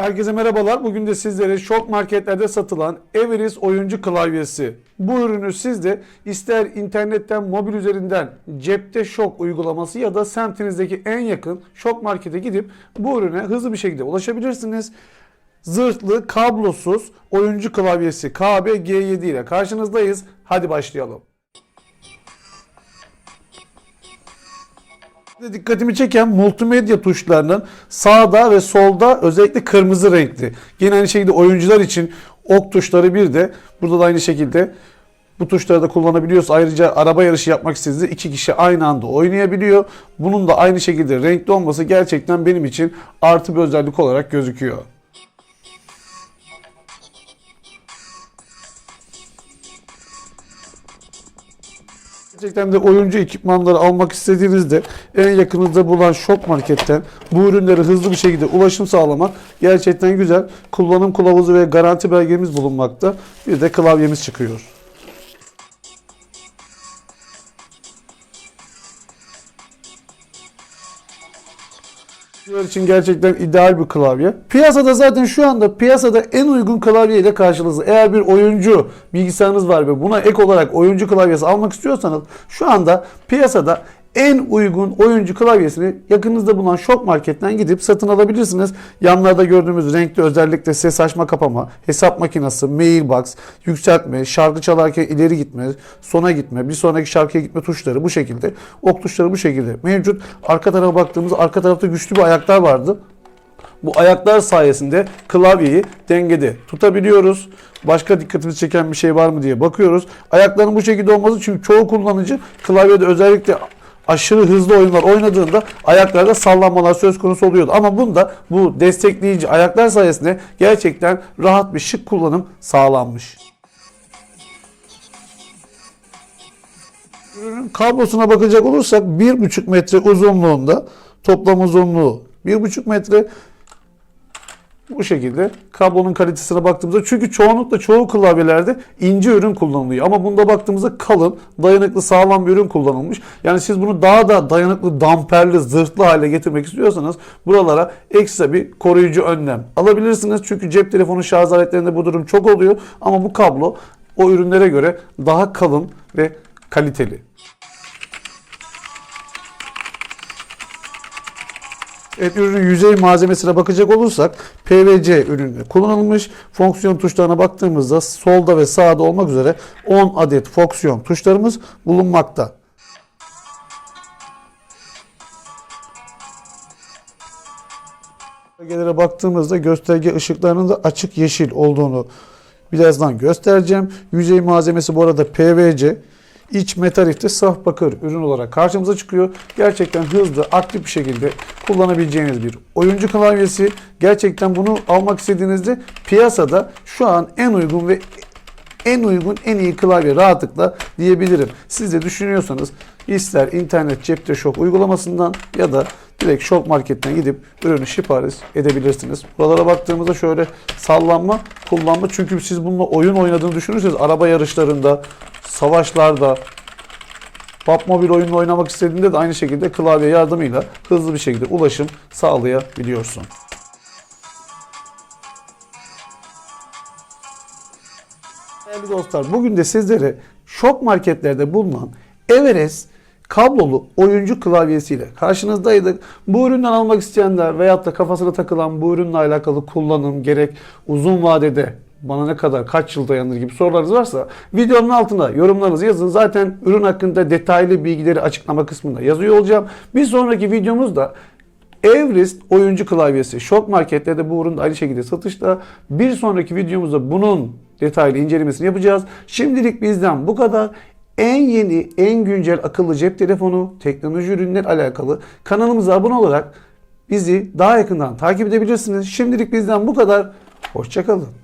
Herkese merhabalar. Bugün de sizlere şok marketlerde satılan Everest oyuncu klavyesi. Bu ürünü siz de ister internetten, mobil üzerinden cepte şok uygulaması ya da semtinizdeki en yakın şok markete gidip bu ürüne hızlı bir şekilde ulaşabilirsiniz. Zırhlı, kablosuz oyuncu klavyesi KB-G7 ile karşınızdayız. Hadi başlayalım. De dikkatimi çeken multimedya tuşlarının sağda ve solda özellikle kırmızı renkli. Yine aynı şekilde oyuncular için ok tuşları bir de burada da aynı şekilde bu tuşları da kullanabiliyoruz. Ayrıca araba yarışı yapmak istediğinizde iki kişi aynı anda oynayabiliyor. Bunun da aynı şekilde renkli olması gerçekten benim için artı bir özellik olarak gözüküyor. Gerçekten de oyuncu ekipmanları almak istediğinizde en yakınınızda bulunan şok marketten bu ürünlere hızlı bir şekilde ulaşım sağlamak gerçekten güzel. Kullanım kılavuzu ve garanti belgemiz bulunmakta. Bir de klavyemiz çıkıyor. Oyuncular için gerçekten ideal bir klavye. Piyasada zaten şu anda piyasada en uygun klavye ile karşınızda. Eğer bir oyuncu bilgisayarınız var ve buna ek olarak oyuncu klavyesi almak istiyorsanız şu anda piyasada en uygun oyuncu klavyesini yakınızda bulunan şok marketten gidip satın alabilirsiniz. Yanlarda gördüğümüz renkli özellikle ses açma kapama, hesap makinesi, mailbox, yükseltme, şarkı çalarken ileri gitme, sona gitme, bir sonraki şarkıya gitme tuşları bu şekilde. Ok tuşları bu şekilde mevcut. Arka tarafa baktığımızda arka tarafta güçlü bir ayaklar vardı. Bu ayaklar sayesinde klavyeyi dengede tutabiliyoruz. Başka dikkatimizi çeken bir şey var mı diye bakıyoruz. Ayakların bu şekilde olması çünkü çoğu kullanıcı klavyede özellikle aşırı hızlı oyunlar oynadığında ayaklarda sallanmalar söz konusu oluyordu. Ama bunda bu destekleyici ayaklar sayesinde gerçekten rahat bir şık kullanım sağlanmış. Ürünün kablosuna bakacak olursak 1,5 metre uzunluğunda toplam uzunluğu 1,5 metre bu şekilde kablonun kalitesine baktığımızda çünkü çoğunlukla çoğu klavyelerde ince ürün kullanılıyor ama bunda baktığımızda kalın, dayanıklı, sağlam bir ürün kullanılmış. Yani siz bunu daha da dayanıklı, damperli, zırhlı hale getirmek istiyorsanız buralara ekstra bir koruyucu önlem alabilirsiniz. Çünkü cep telefonu şarj aletlerinde bu durum çok oluyor ama bu kablo o ürünlere göre daha kalın ve kaliteli. Evet, ürünün yüzey malzemesine bakacak olursak PVC ürünü kullanılmış. Fonksiyon tuşlarına baktığımızda solda ve sağda olmak üzere 10 adet fonksiyon tuşlarımız bulunmakta. Göstergelere baktığımızda gösterge ışıklarının da açık yeşil olduğunu birazdan göstereceğim. Yüzey malzemesi bu arada PVC. İç metalifte saf bakır ürün olarak karşımıza çıkıyor. Gerçekten hızlı, aktif bir şekilde kullanabileceğiniz bir oyuncu klavyesi. Gerçekten bunu almak istediğinizde piyasada şu an en uygun ve en uygun, en iyi klavye rahatlıkla diyebilirim. Siz de düşünüyorsanız ister internet cepte şok uygulamasından ya da direkt şok marketten gidip ürünü sipariş edebilirsiniz. Buralara baktığımızda şöyle sallanma, kullanma. Çünkü siz bununla oyun oynadığını düşünürseniz araba yarışlarında, savaşlarda, PUBG Mobile oyununu oynamak istediğinde de aynı şekilde klavye yardımıyla hızlı bir şekilde ulaşım sağlayabiliyorsun. Değerli dostlar bugün de sizlere şok marketlerde bulunan Everest kablolu oyuncu klavyesiyle karşınızdaydık. Bu üründen almak isteyenler veyahut da kafasına takılan bu ürünle alakalı kullanım gerek uzun vadede bana ne kadar kaç yıl dayanır gibi sorularınız varsa videonun altına yorumlarınızı yazın. Zaten ürün hakkında detaylı bilgileri açıklama kısmında yazıyor olacağım. Bir sonraki videomuzda Everest oyuncu klavyesi şok marketlerde bu ürün de aynı şekilde satışta. Bir sonraki videomuzda bunun detaylı incelemesini yapacağız. Şimdilik bizden bu kadar. En yeni, en güncel akıllı cep telefonu, teknoloji ürünler alakalı kanalımıza abone olarak bizi daha yakından takip edebilirsiniz. Şimdilik bizden bu kadar. Hoşçakalın.